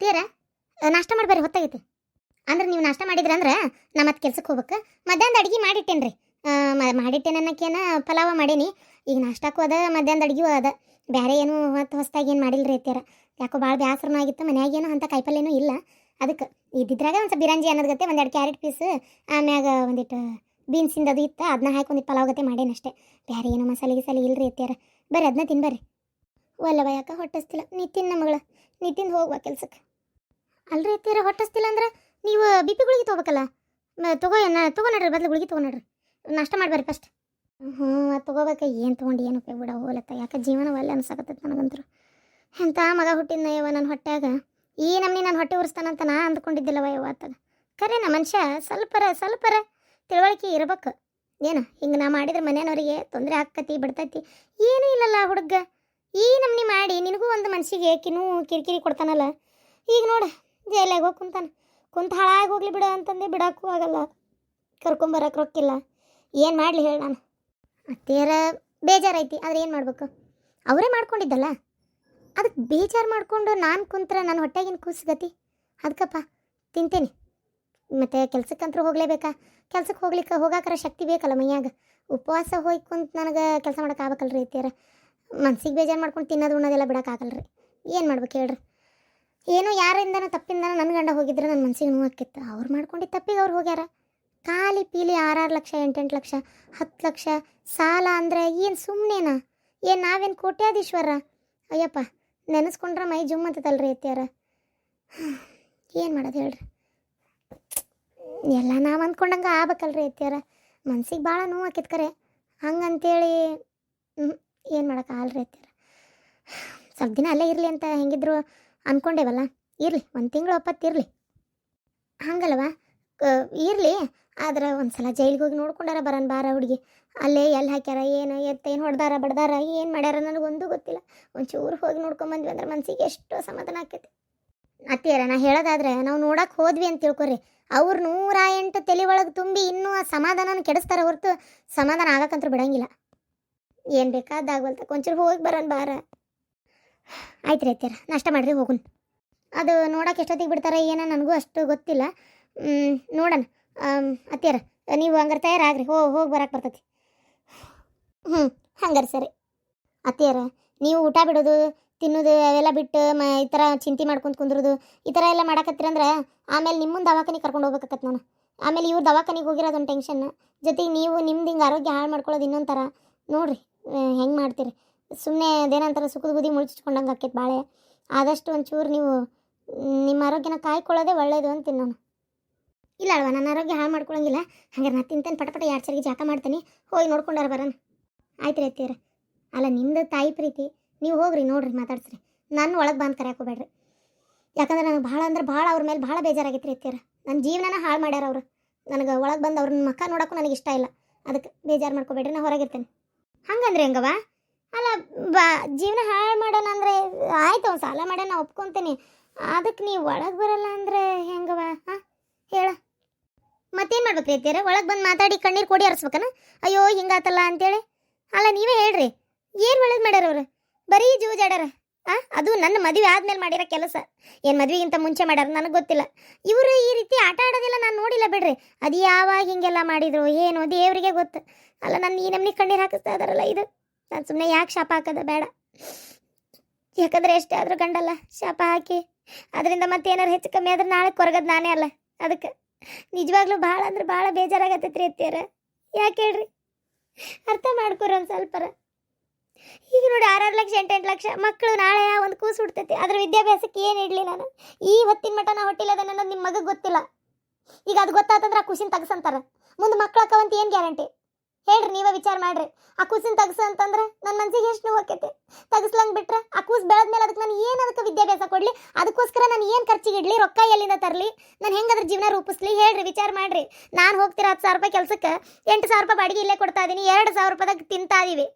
ಅತ್ತಿಯರ ನಾಷ್ಟ ಮಾಡಬೇರಿ ಹೊತ್ತಾಗೈತಿ. ಅಂದ್ರೆ ನೀವು ನಾಷ್ಟ ಮಾಡಿದ್ರಂದ್ರೆ ನಾ ಮತ್ತೆ ಕೆಲ್ಸಕ್ಕೆ ಹೋಗ್ಬೇಕು. ಮಧ್ಯಾಹ್ನದ ಅಡ್ಗೆ ಮಾಡಿಟ್ಟೇನ್ರಿ. ರೀ ಮಾಡಿಟ್ಟೇನೆ ಅನ್ನಕ್ಕೇನ ಪಲಾವ ಮಾಡೀನಿ. ಈಗ ನಾಷ್ಟಕ್ಕೂ ಅದ, ಮಧ್ಯಾಹ್ನದ ಅಡ್ಗೆಯೂ ಅದ. ಬೇರೆ ಏನು ಹೊತ್ತು ಹೊಸ್ದಾಗಿ ಏನು ಮಾಡಿಲ್ರಿ ಅತ್ತಿಯರ. ಯಾಕೋ ಭಾಳ ಬೇಸರನೂ ಆಗಿತ್ತು, ಮನ್ಯಾಗ ಏನು ಅಂತ ಕಾಯಿಪಲ್ಲೇನೂ ಇಲ್ಲ. ಅದಕ್ಕೆ ಇದ್ದಿದ್ರಾಗ ಒಂದು ಸ್ವಲ್ಪ ಬಿರಂಜಿ ಅನ್ನೋದು ಗತ್ತೆ ಒಂದೆರಡು ಕ್ಯಾರೆಟ್ ಪೀಸ್, ಆಮ್ಯಾಗ ಒಂದಿಟ್ಟು ಬೀನ್ಸಿಂದ ಅದು ಇತ್ತು ಅದನ್ನ ಹಾಕಿ ಒಂದಿಟ್ಟು ಪಲಾವ್ ಗತೆ ಮಾಡೇನಿ ಅಷ್ಟೇ. ಬೇರೆ ಏನೋ ಮಸಾಲೆ ಗಿಸಾಲೆ ರೀ ಅತ್ತಿಯರ. ಬರ್ರಿ ಅದನ್ನ ತಿನ್ಬರ್ರಿ. ಒಲ್ಲವ ಯಾಕೆ ಹೊಟ್ಟಿಸ್ತಿಲ್ಲ. ನೀ ತಿನ್ನ ಮಗಳ. ನೀ ತಿಂದು ಹೋಗುವ ಕೆಲ್ಸಕ್ಕೆ ಅಲ್ರಿ ಅತ್ತಿಯರ, ಹೊಟ್ಟಿಸ್ತಿಲ್ಲ ಅಂದ್ರೆ ನೀವು ಬಿ ಪಿ ಗುಳಿಗೆ ತೊಗೋಬೇಕಲ್ಲ? ತಗೋ ಏನ ತಗೋ ನಡ್ರಿ, ಬದ್ಲು ಗುಳಿಗೆ ತಗೋ ನಡ್ರಿ. ನಾಷ್ಟ ಮಾಡ್ಬಾರಿ ಫಸ್ಟ್ ಹ್ಞೂ, ಅದು ತೊಗೋಬೇಕು, ಏನು ತೊಗೊಂಡು, ಏನು ಉಪಯೋಗ ಬಿಡ ಹೋಲತ್ತ ಯಾಕೆ ಜೀವನ ಒಳ್ಳೆ ಅನ್ಸಕತ್ತೈತೆ ನನಗಂತರು ಎಂಥ ಮಗ ಹುಟ್ಟಿದ್ನ ಯವ್ವ ನನ್ನ ಹೊಟ್ಟ್ಯಾಗ ಈ ನಮ್ನಿ ನಾನು ಹೊಟ್ಟೆ ಉರಿಸ್ತಾನಂತ ನಾ ಅಂದ್ಕೊಂಡಿದ್ದಿಲ್ಲವ ಯವ್ವ ಆತದ ಖರೇನ ಮನುಷ್ಯ, ಸ್ವಲ್ಪರ ಸ್ವಲ್ಪರ ತಿಳುವಳಿಕೆ ಇರ್ಬೇಕು. ಏನು, ಹಿಂಗೆ ನಾ ಮಾಡಿದ್ರೆ ಮನೆಯವ್ರಿಗೆ ತೊಂದರೆ ಆಕತಿ ಬಿಡ್ತೈತಿ, ಏನೂ ಇಲ್ಲಲ್ಲ ಹುಡುಗ. ಈ ನಮ್ನಿ ಮಾಡಿ, ನಿನಗೂ ಒಂದು ಮನ್ಸಿಗೆ ಕಿನೂ ಕಿರಿಕಿರಿ ಕೊಡ್ತಾನಲ್ಲ. ಈಗ ನೋಡು ಜೈಲಾಗ ಹೋಗಿ ಕುಂತಾನ. ಕುಂತ ಹಾಳಾಗಿ ಹೋಗ್ಲಿ ಬಿಡು ಅಂತಂದು ಬಿಡೋಕ್ಕೂ ಆಗಲ್ಲ. ಕರ್ಕೊಂಬರಕ್ಕೆ ರೊಕ್ಕಿಲ್ಲ ಏನು ಮಾಡಲಿ ಹೇಳಿ ನಾನು. ಅತ್ತೇರ ಬೇಜಾರೈತಿ ಆದ್ರೆ ಏನು ಮಾಡಬೇಕು? ಅವರೇ ಮಾಡ್ಕೊಂಡಿದ್ದಲ್ಲ? ಅದಕ್ಕೆ ಬೇಜಾರು ಮಾಡಿಕೊಂಡು ನಾನು ಕುಂತ್ರ ನನ್ನ ಹೊಟ್ಟೆಗಿನ ಕೂಸ್ಗತಿ. ಅದಕ್ಕಪ್ಪ ತಿಂತೇನೆ. ಮತ್ತು ಕೆಲ್ಸಕ್ಕಂತೂ ಹೋಗಲೇಬೇಕಾ? ಕೆಲ್ಸಕ್ಕೆ ಹೋಗ್ಲಿಕ್ಕೆ ಹೋಗಾಕರ ಶಕ್ತಿ ಬೇಕಲ್ಲ ಮೈಯಾಗ. ಉಪವಾಸ ಹೋಗಿ ಕುಂತು ನನಗೆ ಕೆಲಸ ಮಾಡೋಕ್ಕಾಗಲ್ಲ ರೀ ಅತ್ತೇರ ಮನ್ಸಿಗೆ ಬೇಜಾರು ಮಾಡ್ಕೊಂಡು ತಿನ್ನೋದು ಉಣ್ಣೋದೆಲ್ಲ ರೀ ಏನು ಮಾಡ್ಬೇಕು ಹೇಳ್ರಿ? ಏನೋ ಯಾರಿಂದನೋ ತಪ್ಪಿಂದನೋ ನನ್ನ ಗಂಡ ಹೋಗಿದ್ರೆ ನನ್ನ ಮನ್ಸಿಗೆ ನೋವಾಕಿತ್ತು ಅವ್ರು ಮಾಡ್ಕೊಂಡಿದ್ದ ತಪ್ಪಿಗೆ ಅವ್ರು ಹೋಗ್ಯಾರ. ಖಾಲಿ ಪೀಲಿ ಆರಾರು ಲಕ್ಷ, ಎಂಟೆಂಟು ಲಕ್ಷ, ಹತ್ತು ಲಕ್ಷ, ಸಾಲ ಅಂದರೆ ಏನು ಸುಮ್ಮನೆನಾ ಏನು ನಾವೇನು ಕೋಟ್ಯಾಧೀಶ್ವರ ಅಯ್ಯಪ್ಪ, ನೆನೆಸ್ಕೊಂಡ್ರೆ ಮೈ ಜುಮ್ ಅಂತದಲ್ರಿ ಎತ್ತಿಯಾರ ಏನು ಮಾಡೋದು ಹೇಳ್ರಿ? ಎಲ್ಲ ನಾವು ಅಂದ್ಕೊಂಡಂಗೆ ಆಗ್ಬೇಕಲ್ರಿ ಎತ್ತಿಯಾರ ಮನ್ಸಿಗೆ ಭಾಳ ನೋವು ಆಕೈತೆ ಕರೆ. ಹಂಗಂತೇಳಿ ಏನು ಮಾಡೋಕ್ಕಾಗಲ್ರಿ ಎತ್ತಿಯಾರ ಸ್ವಲ್ಪ ದಿನ ಅಲ್ಲೇ ಇರಲಿ ಅಂತ ಹೆಂಗಿದ್ರು ಅಂದ್ಕೊಂಡೇವಲ್ಲ ಇರಲಿ, ಒಂದು ತಿಂಗಳು ಅಪ್ಪತ್ತು ಇರಲಿ. ಹಂಗಲ್ವಾ? ಇರಲಿ, ಆದ್ರೆ ಒಂದು ಸಲ ಜೈಲಿಗೆ ಹೋಗಿ ನೋಡ್ಕೊಂಡಾರ ಬರೋಣ ಬಾರ ಹುಡುಗಿ. ಅಲ್ಲೇ ಎಲ್ಲಿ ಹಾಕ್ಯಾರ, ಏನು ಎತ್ತೇನು ಹೊಡೆದಾರ, ಬಡ್ದಾರ, ಏನು ಮಾಡ್ಯಾರ ನನಗೊಂದು ಗೊತ್ತಿಲ್ಲ. ಒಂಚೂರು ಹೋಗಿ ನೋಡ್ಕೊಂಬಂದ್ವಿ ಅಂದ್ರೆ ಮನಸ್ಸಿಗೆ ಎಷ್ಟು ಸಮಾಧಾನ ಆಕೈತಿ ಅತ್ತಿಯರ, ನಾ ಹೇಳೋದಾದ್ರೆ ನಾವು ನೋಡಕ್ಕೆ ಹೋದ್ವಿ ಅಂತ ತಿಳ್ಕೊರಿ. ಅವ್ರು ನೂರ ಎಂಟು ತಲೆ ಒಳಗೆ ತುಂಬಿ ಇನ್ನೂ ಆ ಸಮಾಧಾನನ ಕೆಡಿಸ್ತಾರೆ ಹೊರತು ಸಮಾಧಾನ ಆಗಕ್ಕಂತೂ ಬಿಡಂಗಿಲ್ಲ. ಏನು ಬೇಕಾದಾಗವಲ್ತ ಒಂಚೂರು ಹೋಗಿ ಬರೋಣ ಬಾರ. ಆಯ್ತು ರೀ ಅತ್ತಿಯರ, ನಾಷ್ಟ ಮಾಡಿರಿ ಹೋಗುನ್. ಅದು ನೋಡಕ್ಕೆ ಎಷ್ಟೊತ್ತಿಗೆ ಬಿಡ್ತಾರೆ ಏನೋ ನನಗೂ ಅಷ್ಟು ಗೊತ್ತಿಲ್ಲ. ನೋಡೋಣ. ಅತ್ತಿಯರ, ನೀವು ಹಂಗಾರೆ ತಯಾರಾಗ್ರಿ, ಹೋ, ಹೋಗಿ ಬರಕ್ಕೆ ಬರ್ತೈತಿ. ಹ್ಞೂ ಹಂಗಾರೆ ಸರಿ. ಅತ್ತಿಯರ, ನೀವು ಊಟ ಬಿಡೋದು, ತಿನ್ನೋದು, ಅವೆಲ್ಲ ಬಿಟ್ಟು ಮ, ಈ ಥರ ಚಿಂತೆ ಮಾಡ್ಕೊಂಡು ಕುಂದ್ರೋದು, ಈ ಥರ ಎಲ್ಲ ಮಾಡಕತ್ತೀರಂದ್ರೆ ಆಮೇಲೆ ನಿಮ್ಮನ್ನು ದವಾಖಾನಿಗೆ ಕರ್ಕೊಂಡು ಹೋಗ್ಬೇಕಾಗತ್ತೆ ನಾನು. ಆಮೇಲೆ ಇವ್ರು ದವಾಖಾನಿಗೆ ಹೋಗಿರೋದೊಂದು ಟೆನ್ಷನ್. ಜೊತೆಗೆ ನೀವು ನಿಮ್ದು ಹಿಂಗೆ ಆರೋಗ್ಯ ಹಾಳು ಮಾಡ್ಕೊಳ್ಳೋದು ಇನ್ನೊಂದು ಥರ. ನೋಡ್ರಿ ಹೆಂಗೆ ಮಾಡ್ತೀರಿ. ಸುಮ್ಮನೆ ಅದೇನಂತಾರೆ ಸುಖದ ಬುದಿ ಮುಳ್ಚಿಟ್ಕೊಂಡಂಗೆ ಆಕೈತೆ ಬಾಳೆ. ಆದಷ್ಟು ಒಂಚೂರು ನೀವು, ನಿಮ್ಮ ಆರೋಗ್ಯನ ಕಾಯ್ಕೊಳ್ಳೋದೇ ಒಳ್ಳೆಯದು ಅಂತ ನಾನು. ಇಲ್ಲ ಅಲ್ವಾ ನನ್ನ ಆರೋಗ್ಯ ಹಾಳು ಮಾಡ್ಕೊಳ್ಳಂಗಿಲ್ಲ ಹಂಗಾರೆ ನಾನು ತಿಂತೇನೆ ಪಟ ಎರಡು ಸರಿಗೆ ಜಾಕ ಮಾಡ್ತೀನಿ. ಹೋಗಿ ನೋಡ್ಕೊಂಡಾರ ಬರೋಣ ಆಯ್ತು ರೀ ಅತ್ತೀರ ಅಲ್ಲ ನಿಮ್ಮದು ತಾಯಿ ಪ್ರೀತಿ. ನೀವು ಹೋಗ್ರಿ, ನೋಡ್ರಿ, ಮಾತಾಡ್ಸ್ರಿ. ನನ್ನ ಒಳಗೆ ಬಂದು ಕರೆಯಾಕೋಬೇಡ್ರಿ ಯಾಕಂದ್ರೆ ನನಗೆ ಭಾಳ ಅಂದ್ರೆ ಭಾಳ ಅವ್ರ ಮೇಲೆ ಭಾಳ ಬೇಜಾರಾಗೈತೆ ರೀ ಅತ್ತೀರ ನನ್ನ ಜೀವನನ ಹಾಳು ಮಾಡ್ಯಾರ ಅವರು. ನನಗೆ ಒಳಗೆ ಬಂದು ಅವ್ರನ್ನ ಮಕ್ಕ ನೋಡೋಕ್ಕೂ ನನಗೆ ಇಷ್ಟ ಇಲ್ಲ. ಅದಕ್ಕೆ ಬೇಜಾರು ಮಾಡ್ಕೋಬೇಡ್ರಿ ನಾನು ಹೊರಗಿರ್ತೇನೆ ಹಂಗಂದ್ರೆ ಹೆಂಗವ ಅಲ್ಲ, ಬಾ, ಜೀವನ ಹಾಳು ಮಾಡೋಣ ಅಂದರೆ ಆಯ್ತು ಅವ್ನು ಸಾಲ ಮಾಡೋಣ ಒಪ್ಕೊತೀನಿ. ಅದಕ್ಕೆ ನೀವು ಒಳಗೆ ಬರಲ್ಲ ಅಂದರೆ ಹೆಂಗವ ಹಾಂ? ಹೇಳ. ಮತ್ತೇನು ಮಾಡ್ಬೇಕು ರೀತಿಯರ ಒಳಗೆ ಬಂದು ಮಾತಾಡಿ, ಕಣ್ಣೀರು ಕೊಡಿ ಹರಿಸ್ಬೇಕನ ಅಯ್ಯೋ, ಹಿಂಗಾತಲ್ಲ ಅಂತೇಳಿ. ಅಲ್ಲ, ನೀವೇ ಹೇಳ್ರಿ. ಏನು ಒಳ್ಳೇದು ಮಾಡ್ಯಾರ ಅವ್ರು? ಬರೀ ಜೂಜಾಡ್ಯಾರ ಆ? ಅದು ನನ್ನ ಮದುವೆ ಆದ್ಮೇಲೆ ಮಾಡಿರೋ ಕೆಲಸ. ಏನು ಮದುವೆಗಿಂತ ಮುಂಚೆ ಮಾಡ್ಯಾರ ನನಗೆ ಗೊತ್ತಿಲ್ಲ. ಇವರು ಈ ರೀತಿ ಆಟ ಆಡೋದಿಲ್ಲ ನಾನು ನೋಡಿಲ್ಲ ಬಿಡ್ರಿ. ಅದು ಯಾವಾಗ ಹಿಂಗೆಲ್ಲ ಮಾಡಿದ್ರು, ಏನು ದೇವರಿಗೆ ಗೊತ್ತು. ಅಲ್ಲ ನನ್ನ ಈ ನಮ್ಮನಿಗೆ ಕಣ್ಣೀರು ಹಾಕಿಸ್ತಾ ಇದಾರಲ್ಲ ಇದು. ನಾನು ಸುಮ್ಮನೆ ಯಾಕೆ ಶಾಪ ಹಾಕೋದು ಬೇಡ. ಯಾಕಂದ್ರೆ ಎಷ್ಟೇ ಆದರೂ ಗಂಡಲ್ಲ, ಶಾಪ ಹಾಕಿ. ಅದರಿಂದ ಮತ್ತೇನಾರು ಹೆಚ್ಚು ಕಮ್ಮಿ ಆದ್ರೆ ನಾಳೆ ಕೊರಗದು ನಾನೇ ಅಲ್ಲ, ಅದಕ್ಕೆ. ನಿಜವಾಗ್ಲೂ ಭಾಳ ಅಂದ್ರೆ ಭಾಳ ಬೇಜಾರಾಗತ್ತೈತ್ರಿ ಅತ್ತಿಯರ. ಯಾಕೆ ಹೇಳ್ರಿ? ಅರ್ಥ ಮಾಡ್ಕೊರಿ ಒಂದು ಸ್ವಲ್ಪರ. ಈಗ ನೋಡಿ ಆರಾರು ಲಕ್ಷ, ಎಂಟೆಂಟು ಲಕ್ಷ ಮಕ್ಕಳು ನಾಳೆ ಒಂದು ಕೂಸು ಹುಡ್ತೈತಿ. ಅದ್ರ ವಿದ್ಯಾಭ್ಯಾಸಕ್ಕೆ ಏನು ಇಡಲಿ ನಾನು? ಈ ಹೊತ್ತಿನ ಮಟ್ಟ ನಾ ಹೊಟ್ಟಿಲ್ಲದ ಅನ್ನೋದು ನಿಮ್ಮ ಮಗಗೆ ಗೊತ್ತಿಲ್ಲ. ಈಗ ಅದು ಗೊತ್ತಾತಂದ್ರೆ ಆ ಖುಷಿನ ತಗಸಂತಾರ. ಮುಂದೆ ಮಕ್ಳು ಅಕ್ಕವಂತ ಏನು ಗ್ಯಾರಂಟಿ? ಹೇಳ್ರಿ, ನೀವೇ ವಿಚಾರ ಮಾಡ್ರಿ. ಆ ಕೂಸಿನ ತಗಸ ಅಂತಂದ್ರೆ ನನ್ನ ಮನ್ಸಿಗೆ ಎಷ್ಟು ನೋವು ಆಕೈತಿ. ತಗಸ್ಲಂಗ್ ಬಿಟ್ರೆ ಆ ಕೂಸ್ ಬೆಳೆದ್ಮೇಲೆ ಅದಕ್ಕೆ ನಾನು ಏನು ಅದಕ್ಕೆ ವಿದ್ಯಾಭ್ಯಾಸ ಕೊಡ್ಲಿ? ಅದಕ್ಕೋಸ್ಕರ ನಾನು ಏನು ಖರ್ಚಿಗೆ ಇಡ್ಲಿ, ರೊಕ್ಕ ಎಲ್ಲಿಂದ ತರಲಿ? ನಾನು ಹೆಂಗಾದ್ರೆ ಜೀವನ ರೂಪಿಸ್ಲಿ? ಹೇಳ್ರಿ, ವಿಚಾರ ಮಾಡ್ರಿ. ನಾನು ಹೋಗ್ತಿರೋ ಹತ್ತು ಸಾವಿರ ರೂಪಾಯಿ ಕೆಲಸಕ್ಕೆ ಎಂಟು ಸಾವಿರ ರೂಪಾಯಿ ಬಾಡಿಗೆ ಇಲ್ಲೇ ಕೊಡ್ತಾ ಇದೀನಿ, ಎರಡು ಸಾವಿರ ರೂಪಾಯಿದಾಗ ತಿಂತಾ ಇದೀವಿ.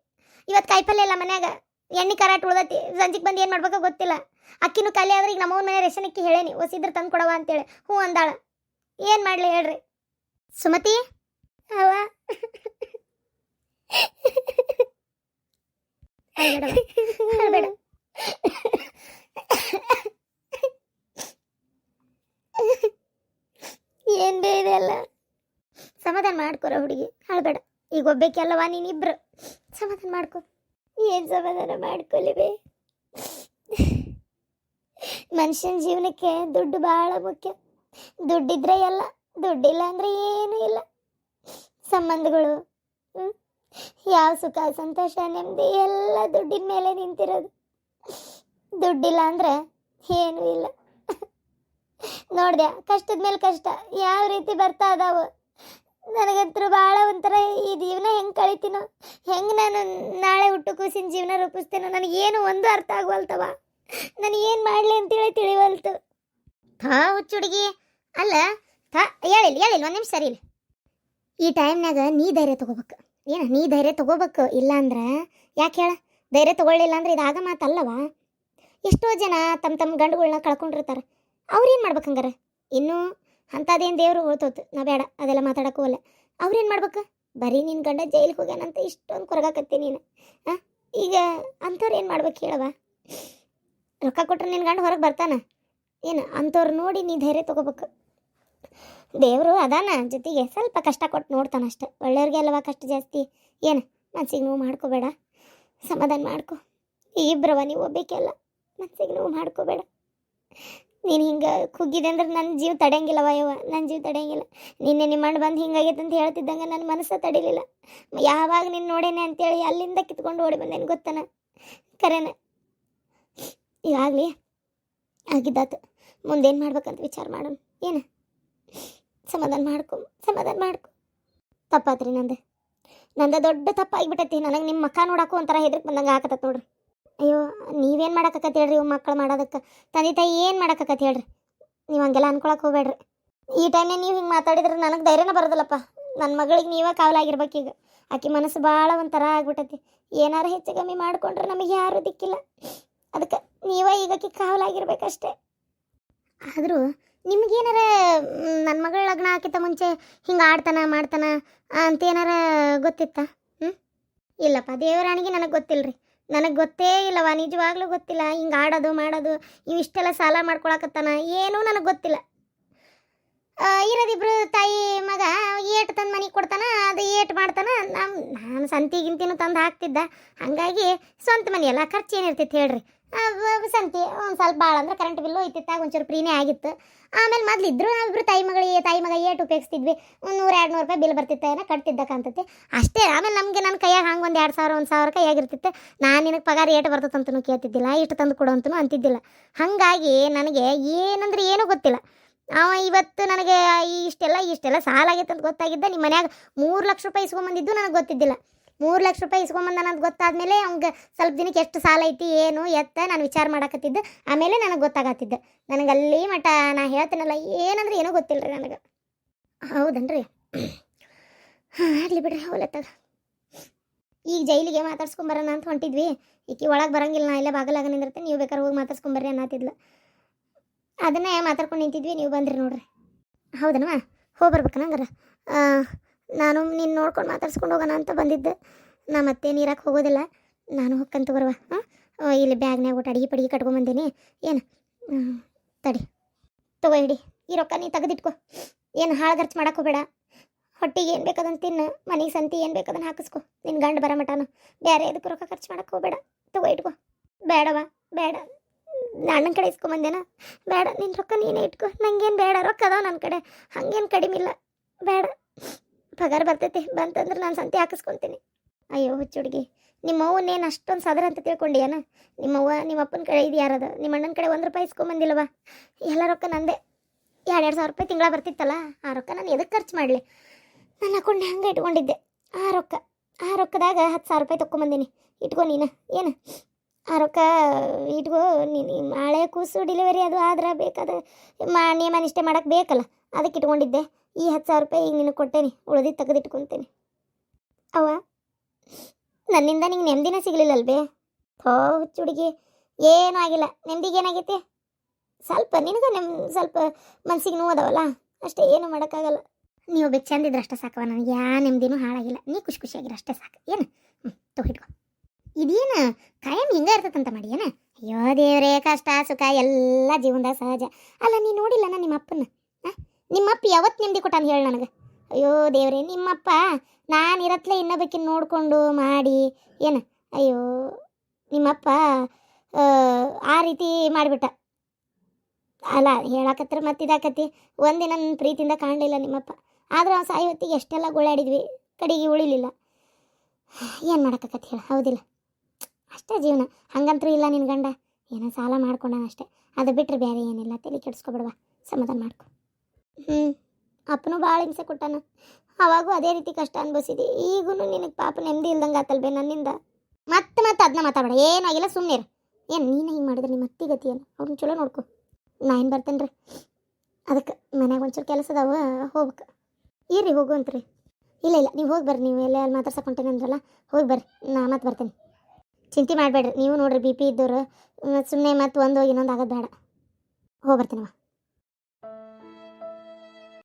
ಇವತ್ತು ಕಾಯಿಪಲ್ಯ ಇಲ್ಲ ಮನ್ಯಾಗ. ಎಣ್ಣೆ ಕರಾಟ್ ಉಳ್ದತಿ. ಸಂಜಿಗೆ ಬಂದು ಏನು ಮಾಡ್ಬೇಕೋ ಗೊತ್ತಿಲ್ಲ. ಅಕ್ಕಿನೂ ಖಾಲಿ ಆದ್ರೆ ಈಗ ನಮ್ಮವ್ನ ಮನೆ ರೇಷನಕ್ಕಿ ಹೇಳೇನಿ ಒಸಿದ್ರೆ ತಂದು ಕೊಡವ ಅಂತೇಳಿ. ಹ್ಞೂ ಅಂದಾಳ. ಏನು ಮಾಡಲಿ ಹೇಳ್ರಿ. ಸುಮತಿ? ಅವ. ಅಳಬೇಡ ಏನ್ ಬೇರೆ ಅಲ್ಲ. ಸಮಾಧಾನ ಮಾಡ್ಕೊರ ಹುಡುಗಿ. ಅಳಬೇಡ ಈಗ ಒಬ್ಬೇಕಲ್ಲವಾ ನೀನಿಬ್ರು? ಸಮಾಧಾನ ಮಾಡ್ಕೊ. ಏನು ಸಮಾಧಾನ ಮಾಡ್ಕೊಲಿ ಬೇ ಮನುಷ್ಯನ ಜೀವನಕ್ಕೆ ದುಡ್ಡು ಭಾಳ ಮುಖ್ಯ. ದುಡ್ಡಿದ್ರೆ ಎಲ್ಲ, ದುಡ್ಡಿಲ್ಲ ಅಂದ್ರೆ ಏನೂ ಇಲ್ಲ. ಸಂಬಂಧಗಳು ಹ್ಞೂ ಯಾವ ಸುಖ, ಸಂತೋಷ, ನೆಮ್ಮದಿ, ಎಲ್ಲ ದುಡ್ಡಿನ ಮೇಲೆ ನಿಂತಿರೋದು. ದುಡ್ಡಿಲ್ಲ ಅಂದ್ರೆ ಏನೂ ಇಲ್ಲ. ನೋಡಿದೆ, ಕಷ್ಟದ ಮೇಲೆ ಕಷ್ಟ, ಯಾವ ರೀತಿ ಬರ್ತಾ ಅದಾವ. ನನಗಂತೂ ಭಾಳ ಒಂಥರ ಈ ಜೀವನ ಹೆಂಗೆ ಕಳಿತೀನೋ, ಹೆಂಗೆ ನಾನು ನಾಳೆ ಹುಟ್ಟು ಕೂಸಿನ ಜೀವನ ರೂಪಿಸ್ತೇನೋ, ನನಗೇನು ಒಂದು ಅರ್ಥ ಆಗವಲ್ತವ ನಾನು ಏನು ಮಾಡಲಿ ಅಂತೇಳಿ ತಿಳಿವಲ್ತು. ಹಾ ಹುಚ್ಚುಡುಗಿ ಅಲ್ಲ, ಥಾ ಹೇಳಿಲ್ಲ ಹೇಳಿಲ್ಲ ಒಂದು ನಿಮಿಷ ಸರಿ ಈ ಟೈಮ್ನಾಗ ನೀ ಧೈರ್ಯ ತಗೋಬೇಕು. ಏನ, ನೀ ಧೈರ್ಯ ತಗೋಬೇಕು? ಇಲ್ಲ ಅಂದ್ರೆ ಯಾಕೆ ಹೇಳ? ಧೈರ್ಯ ತಗೊಳ್ಳಿಲ್ಲ ಅಂದ್ರೆ ಇದಾಗ ಮಾತಲ್ಲವ? ಎಷ್ಟೋ ಜನ ತಮ್ಮ ತಮ್ಮ ಗಂಡುಗಳನ್ನ ಕಳ್ಕೊಂಡಿರ್ತಾರೆ. ಅವ್ರೇನು ಮಾಡ್ಬೇಕು ಹಂಗಾರೆ? ಇನ್ನೂ ಅಂಥದ್ದೇನು ದೇವರು ಉಳ್ತೋತು ನಾ ಬೇಡ, ಅದೆಲ್ಲ ಮಾತಾಡಕ್ಕೂ ಅಲ್ಲ ಅವ್ರೇನು ಮಾಡ್ಬೇಕು? ಬರೀ ನಿನ್ನ ಗಂಡ ಜೈಲಿಗೆ ಹೋಗ್ಯಾನಂತ ಇಷ್ಟೊಂದು ಕೊರಗಾಕತ್ತಿ ನೀನು. ಹಾಂ ಈಗ ಅಂಥವ್ರು ಏನು ಮಾಡ್ಬೇಕು ಹೇಳವ ರೊಕ್ಕ ಕೊಟ್ರೆ ನಿನ್ನ ಗಂಡ ಹೊರಗೆ ಬರ್ತಾನೆ? ಏನು, ಅಂಥವ್ರು ನೋಡಿ ನೀ ಧೈರ್ಯ ತಗೋಬೇಕು. ದೇವರು ಅದಾನ ಜೊತೆಗೆ ಸ್ವಲ್ಪ ಕಷ್ಟ ಕೊಟ್ಟು ನೋಡ್ತಾನ ಅಷ್ಟೆ. ಒಳ್ಳೆಯವ್ರಿಗೆ ಅಲ್ವಾ ಕಷ್ಟ ಜಾಸ್ತಿ? ಏನು, ಮನ್ಸಿಗೆ ನೋವು ಮಾಡ್ಕೋಬೇಡ. ಸಮಾಧಾನ ಮಾಡ್ಕೊ. ಇಬ್ಬರವ ನೀವು ಒಬ್ಬೇಕೆಲ್ಲ ಮನ್ಸಿಗೆ ನೋವು ಮಾಡ್ಕೋಬೇಡ. ನೀನು ಹಿಂಗೆ ಕುಗ್ಗಿದೆ ಅಂದ್ರೆ ನನ್ನ ಜೀವ ತಡೆಯಂಗಿಲ್ಲವ ಯವ್ವ ನನ್ನ ಜೀವ ತಡೆಯಂಗಿಲ್ಲ. ನಿನ್ನೆ ನಿಮ್ಮ ಅಣ್ಣ ಬಂದು ಹಿಂಗಾಗೈತೆ ಅಂತ ಹೇಳ್ತಿದ್ದಂಗೆ ನನ್ನ ಮನಸ್ಸು ತಡಿಲಿಲ್ಲ. ಯಾವಾಗ ನೀನು ನೋಡೇನೆ ಅಂತೇಳಿ ಅಲ್ಲಿಂದ ಕಿತ್ಕೊಂಡು ಓಡಿ ಬಂದೇನು ಗೊತ್ತನ? ಕರೆನ? ಈಗಾಗಲಿ ಆಗಿದ್ದಾತು. ಮುಂದೇನು ಮಾಡ್ಬೇಕಂತ ವಿಚಾರ ಮಾಡೋಣ. ಏನು? ಸಮಾಧಾನ ಮಾಡ್ಕೊ ಸಮಾಧಾನ ಮಾಡ್ಕೊ. ತಪ್ಪಾತ್ರಿ ನಂದು. ನಂದು ದೊಡ್ಡ ತಪ್ಪಾಗಿಬಿಟ್ಟೈತಿ. ನನಗೆ ನಿಮ್ಮ ಮಕ್ಕ ನೋಡಕ್ಕೂ ಒಂಥರ ಹೆದರ್ಕ್ ಬಂದಂಗೆ ಆಕತ್ತತ್ ನೋಡ್ರಿ. ಅಯ್ಯೋ, ನೀವೇನು ಮಾಡಕತ್ತ ಹೇಳ್ರಿ ಇವ್ ಮಕ್ಕಳು ಮಾಡೋದಕ್ಕೆ? ತಂದೆ ತಾಯಿ ಏನು ಮಾಡಕತ್ತ ಹೇಳ್ರಿ? ನೀವು ಹಂಗೆಲ್ಲ ಅನ್ಕೊಳಕ್ಕೆ ಹೋಗ್ಬೇಡ್ರಿ. ಈ ಟೈಮ್ನೇ ನೀವು ಹಿಂಗೆ ಮಾತಾಡಿದ್ರೆ ನನಗೆ ಧೈರ್ಯನ ಬರೋದಿಲ್ಲಪ್ಪ. ನನ್ನ ಮಗಳಿಗೆ ನೀವೇ ಈಗ. ಆಕೆ ಮನಸ್ಸು ಭಾಳ ಒಂಥರ ಆಗ್ಬಿಟ್ಟೈತಿ. ಏನಾರು ಹೆಚ್ಚು ಕಮ್ಮಿ ಮಾಡಿಕೊಂಡ್ರೆ ನಮಗೆ ಯಾರು ದಿಕ್ಕಿಲ್ಲ. ಅದಕ್ಕೆ ನೀವೇ ಈಗ ಆಕಿ ಕಾವಲಾಗಿರ್ಬೇಕಷ್ಟೇ. ಆದರೂ ನಿಮ್ಗೇನಾರ ನನ್ನ ಮಗಳ ಲಗ್ನ ಹಾಕಿತ ಮುಂಚೆ ಹಿಂಗೆ ಆಡ್ತಾನ, ಮಾಡ್ತಾನ ಅಂತ ಏನಾರ ಗೊತ್ತಿತ್ತ? ಹ್ಞೂ ಇಲ್ಲಪ್ಪ ದೇವರಾಣಿಗೆ ನನಗೆ ಗೊತ್ತಿಲ್ಲರಿ ನನಗೆ ಗೊತ್ತೇ ಇಲ್ಲವ ನಿಜವಾಗ್ಲೂ ಗೊತ್ತಿಲ್ಲ. ಹಿಂಗೆ ಆಡೋದು, ಮಾಡೋದು, ಇವಿಷ್ಟೆಲ್ಲ ಸಾಲ ಮಾಡ್ಕೊಳಕತ್ತಾನ, ಏನೂ ನನಗೆ ಗೊತ್ತಿಲ್ಲ. ಇರೋದಿಬ್ರು ತಾಯಿ ಮಗ ಏಟ್ ತಂದು ಮನೆಗೆ ಕೊಡ್ತಾನ, ಅದು ಏಟ್ ಮಾಡ್ತಾನ. ನಮ್ಮ ನಾನು ಸಂತಿ ಗಿಂತಿನೂ ತಂದು ಹಾಕ್ತಿದ್ದ. ಹಾಗಾಗಿ ಸ್ವಂತ ಮನೆ ಎಲ್ಲ ಖರ್ಚು ಏನಿರ್ತೈತೆ ಹೇಳ್ರಿ. ಸಂತಿ ಒಂದು ಸ್ವಲ್ಪ ಭಾಳ ಅಂದ್ರೆ ಕರೆಂಟ್ ಬಿಲ್ಲು ಇತ್ತಿತ್ತಾಗ ಒಂಚೂರು ಫ್ರೀನೇ ಆಗಿತ್ತು. ಆಮೇಲೆ ಮೊದ್ಲು ಇದ್ರು ನಾವಿಬ್ರು ತಾಯಿ ಮಗಳಿಗೆ, ತಾಯಿ ಮಗ ಏಟ್ ಉಪಯೋಗಿಸ್ತಿದ್ವಿ. ಒಂದು ನೂರು, ಎರಡು ನೂರು ರೂಪಾಯಿ ಬಿಲ್ ಬರ್ತಿತ್ತು, ಏನೋ ಕಟ್ತಿದ್ದ ಕಾಣ್ತೈತಿ ಅಷ್ಟೇ, ಆಮೇಲೆ ನಮಗೆ ನನ್ನ ಕೈಯಾಗ ಹಂಗೆ ಒಂದು ಎರಡು ಸಾವಿರ, ಒಂದು ಸಾವಿರ ಕೈಯಾಗಿರ್ತಿತ್ತು ನಾನು ನಿನಗೆ ಪಗಾರ ಏಟು ಬರ್ತದಂತನೂ ಕೇಳ್ತಿದ್ದಿಲ್ಲ, ಇಷ್ಟು ತಂದು ಕೊಡು ಅಂತನೂ ಅಂತಿದ್ದಿಲ್ಲ. ಹಾಗಾಗಿ ನನಗೆ ಏನಂದ್ರೆ ಏನೂ ಗೊತ್ತಿಲ್ಲ. ಅವ ಇವತ್ತು ನನಗೆ ಇಷ್ಟೆಲ್ಲ ಇಷ್ಟೆಲ್ಲ ಸಾಲ ಆಗೈತೆ ಅಂತ ಗೊತ್ತಾಗಿದ್ದ. ನಿಮ್ಮ ಮನ್ಯಾಗ ಮೂರು ಲಕ್ಷ ರೂಪಾಯಿ ಇಸ್ಕೊಂಬಂದಿದ್ದು ನನಗೆ ಗೊತ್ತಿದ್ದಿಲ್ಲ. ಮೂರು ಲಕ್ಷ ರೂಪಾಯಿ ಇಸ್ಕೊಂಬಂದ ಅಂತ ಗೊತ್ತಾದ್ಮೇಲೆ ಅವ್ಗೆ ಸ್ವಲ್ಪ ದಿನಕ್ಕೆ ಎಷ್ಟು ಸಾಲ ಐತಿ, ಏನು, ಎತ್ತ ನಾನು ವಿಚಾರ ಮಾಡಕತ್ತಿದ್ದೆ. ಆಮೇಲೆ ನನಗೆ ಗೊತ್ತಾಗತ್ತಿದ್ದೆ ನನಗೆ ಅಲ್ಲಿ ಮಟ ನಾ ಹೇಳ್ತೀನಲ್ಲ, ಏನಂದ್ರೆ ಏನೂ ಗೊತ್ತಿಲ್ಲ ರೀ ನನಗೆ. ಹೌದನ್ರಿ? ಹಾಂ ಆಗಲಿ ಬಿಡ್ರಿ ಅವಲತ್ತಾಗ ಈಗ ಜೈಲಿಗೆ ಮಾತಾಡ್ಸ್ಕೊಂಬರೋಣ ಅಂತ ಹೊಂಟಿದ್ವಿ. ಈಕಿ ಒಳಗೆ ಬರಂಗಿಲ್ಲ, ನಾ ಇಲ್ಲೇ ಬಾಗಲಾಗ ನಿಂದಿರ್ತೀನಿ, ನೀವು ಬೇಕಾದ್ರೆ ಹೋಗಿ ಮಾತಾಡ್ಸ್ಕೊಂಬರ್ರಿ ಅನ್ನತ್ತಿದ್ಲು ಅದನ್ನೇ ಮಾತಾಡ್ಕೊಂಡು ನಿಂತಿದ್ವಿ, ನೀವು ಬಂದ್ರಿ ನೋಡ್ರಿ. ಹೌದನವ? ಹೋಗಿ ಬರ್ಬೇಕು ನಂಗಾರ. ನಾನು ನೀನು ನೋಡ್ಕೊಂಡು ಮಾತಾಡ್ಸ್ಕೊಂಡು ಹೋಗೋಣ ಅಂತ ಬಂದಿದ್ದೆ. ನಾ ಮತ್ತೆ ನೀರಕ್ಕೆ ಹೋಗೋದಿಲ್ಲ. ನಾನು ಹೊಕ್ಕಂತ ಬರುವ. ಹಾಂ ಇಲ್ಲಿ ಬ್ಯಾಗ್ನಾಗ ಒಟ್ಟು ಅಡಿಗೆ ಪಡಿಗೆ ಕಟ್ಕೊಂಬಂದೀನಿ ಏನು? ತಡಿ. ತಗೋ ಹಿಡಿ ಈ ರೊಕ್ಕ ನೀ ತೆಗೆದಿಟ್ಕೊ. ಏನು ಹಾಳು ಖರ್ಚು ಮಾಡಕ್ಕೆ ಬೇಡ ಹೊಟ್ಟಿಗೆ ಏನು ಬೇಕಾದಂತ ತಿನ್ನು ಮನೆಗೆ ಸಂತಿ ಏನು ಬೇಕಾದನ್ನ ಹಾಕಿಸ್ಕೊ. ನಿನ್ನ ಗಂಡು ಬರೋ ಮಟನು ಬೇರೆ ಇದಕ್ಕೆ ರೊಕ್ಕ ಖರ್ಚು ಮಾಡಕ್ಕೆ ಹೋಗಬೇಡ. ತಗೋ ಇಟ್ಕೊ. ಬೇಡವಾ? ಬೇಡ. ಅಣ್ಣನ ಕಡೆ ಇಸ್ಕೊಂಬಂದೇನ ಬೇಡ ನಿನ್ನ ರೊಕ್ಕ ನೀನೇ ಇಟ್ಕೊ. ನಂಗೇನು ಬೇಡ, ರೊಕ್ಕ ಅದಾವ ನನ್ನ ಕಡೆ. ಹಂಗೇನು ಕಡಿಮೆ ಇಲ್ಲ. ಬೇಡ. ಪಗಾರ ಬರ್ತೈತಿ. ಬಂತಂದ್ರೆ ನಾನು ಸಂತೆ ಹಾಕಿಸ್ಕೊತೀನಿ. ಅಯ್ಯೋ, ಹುಚ್ಚು ಹುಡುಗಿ. ನಿಮ್ಮ ಅವ್ವನ್ನೇನು ಅಷ್ಟೊಂದು ಸದರ ಅಂತ ತಿಳ್ಕೊಂಡಿಯಾನ? ನಿಮ್ಮವ್ವ ನಿಮ್ಮ ಅಪ್ಪನ ಕಡೆ ಇದು ಯಾರದ? ನಿಮ್ಮ ಅಣ್ಣನ ಕಡೆ ಒಂದು ರೂಪಾಯಿ ಇಸ್ಕೊಂಬಂದಿಲ್ಲವ ಎಲ್ಲ ರೊಕ್ಕ ನಂದೆ. ಎರಡು ಎರಡು ಸಾವಿರ ರೂಪಾಯಿ ತಿಂಗಳ ಬರ್ತಿತ್ತಲ್ಲ? ಆ ರೊಕ್ಕ ನಾನು ಎದಕ್ಕೆ ಖರ್ಚು ಮಾಡಲಿ? ನನ್ನ ಅಕೌಂಟ್ ಹಂಗೆ ಇಟ್ಕೊಂಡಿದ್ದೆ. ಆ ರೊಕ್ಕ. ಆ ರೊಕ್ಕದಾಗ ಹತ್ತು ಸಾವಿರ ರೂಪಾಯಿ ತೊಗೊಂಬಂದೀನಿ ಇಟ್ಕೊ ನೀನು. ಏನು? ಆ ರೊಕ್ಕ ಇಟ್ಕೋ, ನೀನು ನಾಳೆ ಕೂಸು ಡೆಲಿವರಿ ಅದು ಆದ್ರೆ ಬೇಕಾದ ಮಾ, ನಿಯಮ ನಿಷ್ಠೆ ಮಾಡೋಕ್ಕೆ ಬೇಕಲ್ಲ, ಅದಕ್ಕೆ ಇಟ್ಕೊಂಡಿದ್ದೆ. ಈ ಹತ್ತು ಸಾವಿರ ರೂಪಾಯಿ ಈಗ ನಿನಗೆ ಕೊಟ್ಟೇನಿ ಉಳಿದಿದ್ದು ತೆಗೆದಿಟ್ಕೊತೇನೆ. ಅವ ನನ್ನಿಂದ ನಿಂಗೆ ನೆಮ್ಮದಿನೇ ಸಿಗಲಿಲ್ಲಲ್ವೇ ಥೋ ಹುಚ್ಚು ಹುಡುಗಿ ಏನೂ ಆಗಿಲ್ಲ. ನೆಮ್ಮದಿಗೆ ಏನಾಗೈತಿ? ಸ್ವಲ್ಪ, ನಿನಗೆ ನೆಮ್, ಸ್ವಲ್ಪ ಮನ್ಸಿಗೆ ಅದಾವಲ್ಲ, ಅಷ್ಟೇ ಏನು ಮಾಡೋಕ್ಕಾಗಲ್ಲ. ನೀವು ಬೆಚ್ಚಂದಿದ್ರೆ ಚಂದಿದ್ರೆ ಅಷ್ಟೇ ಸಾಕವ ನನಗೆ ಯಾ ನೆಮ್ಮದಿನೂ ಹಾಳಾಗಿಲ್ಲ. ನೀ ಖುಷಿ ಖುಷಿಯಾಗಿರೋ ಅಷ್ಟೇ ಸಾಕು. ಏನು? ಹ್ಞೂ ತೊಗಿಟ್ಕೊ ಇದೇನು? ಕಾಯಂ ಹಿಂಗ ಇರ್ತದಂತ ಮಾಡಿ ಏನ? ಅಯ್ಯೋ ದೇವರೇ ಕಷ್ಟ ಸುಖ ಎಲ್ಲ ಜೀವನದಾಗ ಸಹಜ. ಅಲ್ಲ ನೀ ನೋಡಿಲ್ಲ ನಾ ನಿಮ್ಮ ಅಪ್ಪನ ಆ? ನಿಮ್ಮ ಅಪ್ಪ ಯಾವತ್ತು ನೆಮ್ಮದಿ ಕೊಟ್ಟಾನ ಹೇಳಿ ನನಗೆ. ಅಯ್ಯೋ ದೇವ್ರೆ ನಿಮ್ಮಪ್ಪ ನಾನು ಇರತ್ಲೆ ಇನ್ನೊಬ್ಬಕಿನ ನೋಡಿಕೊಂಡು ಮಾಡಿ ಏನು? ಅಯ್ಯೋ ನಿಮ್ಮಪ್ಪ ಆ, ಆ ರೀತಿ ಮಾಡಿಬಿಟ್ಟ. ಅಲ್ಲ ಹೇಳಕತ್ರ ಮತ್ತೆ ಇದಾಕತಿ ಒಂದಿನ ನನ್ನ ಪ್ರೀತಿಯಿಂದ ಕಾಣಲಿಲ್ಲ ನಿಮ್ಮಪ್ಪ. ಆದ್ರೆ ಅವ್ನು ಸಾಯಿ ಹೊತ್ತಿಗೆ ಎಷ್ಟೆಲ್ಲ ಗೋಳಾಡಿದ್ವಿ ಕಡೆಗೆ ಉಳಿಲಿಲ್ಲ. ಏನು ಮಾಡೋಕ್ಕತಿ ಹೇಳ? ಹೌದಿಲ್ಲ. ಅಷ್ಟೇ ಜೀವನ. ಹಂಗಂತೂ ಇಲ್ಲ ನಿನ್ನ ಗಂಡ. ಏನೋ ಸಾಲ ಮಾಡ್ಕೊಂಡಾನ ಅಷ್ಟೇ. ಅದು ಬಿಟ್ಟರೆ ಬೇರೆ ಏನಿಲ್ಲ. ತಲೆ ಕೆಡಿಸ್ಕೊಬಿಡ್ವಾ. ಸಮಾಧಾನ ಮಾಡ್ಕೊ. ಹ್ಞೂ ಅಪ್ಪನೂ ಭಾಳ ಹಿಂಸೆ ಕೊಟ್ಟಾನ. ಅವಾಗೂ ಅದೇ ರೀತಿ ಕಷ್ಟ ಅನ್ಭವಿಸಿದೆ. ಈಗೂ ನಿನಗೆ ಪಾಪ ನೆಮ್ಮದಿ ಇಲ್ದಂಗೆ ಆತಲ್ಬೇ ನನ್ನಿಂದ? ಮತ್ತೆ ಮತ್ತೆ ಅದನ್ನ ಮಾತಾಡಬೇಡ. ಏನಾಗಿಲ್ಲ ಸುಮ್ಮನೆ ಏನು ನೀನು ಹಿಂಗೆ ಮಾಡಿದ್ರೆ ನಿಮ್ಮ ಅತ್ತಿ ಗತಿ ಏನು? ಅವ್ರನ್ನ ಚಲೋ ನೋಡ್ಕೊ. ನಾ ಏನು ಬರ್ತೇನೆ ರೀ? ಅದಕ್ಕೆ ಮನ್ಯಾಗ ಒಂಚೂರು ಕೆಲಸ ಅದಾವ, ಹೋಗ್ಬೇಕು. ಇರ್ರಿ ರೀ ಇಲ್ಲ ಇಲ್ಲ, ನೀವು ಹೋಗಿ ಬರ್ರಿ. ನೀವು ಎಲ್ಲ ಅಲ್ಲಿ ಮಾತಾಡ್ಸಕ್ಕೆ ಹೊಂಟೇನೆ ಅಂದ್ರಲ್ಲ ಹೋಗಿ ಬರ್ರಿ. ನಾ ಮತ್ತೆ ಬರ್ತೇನೆ. ಚಿಂತೆ ಮಾಡಬೇಡ್ರಿ. ನೀವು ನೋಡ್ರಿ ಬಿ ಪಿ ಇದ್ದವ್ರು. ಸುಮ್ಮನೆ ಮತ್ತೆ ಒಂದು ಹೋಗಿ ಇನ್ನೊಂದು ಆಗೋದು ಬೇಡ. ಹೋಗಿ ಬರ್ತೀನವ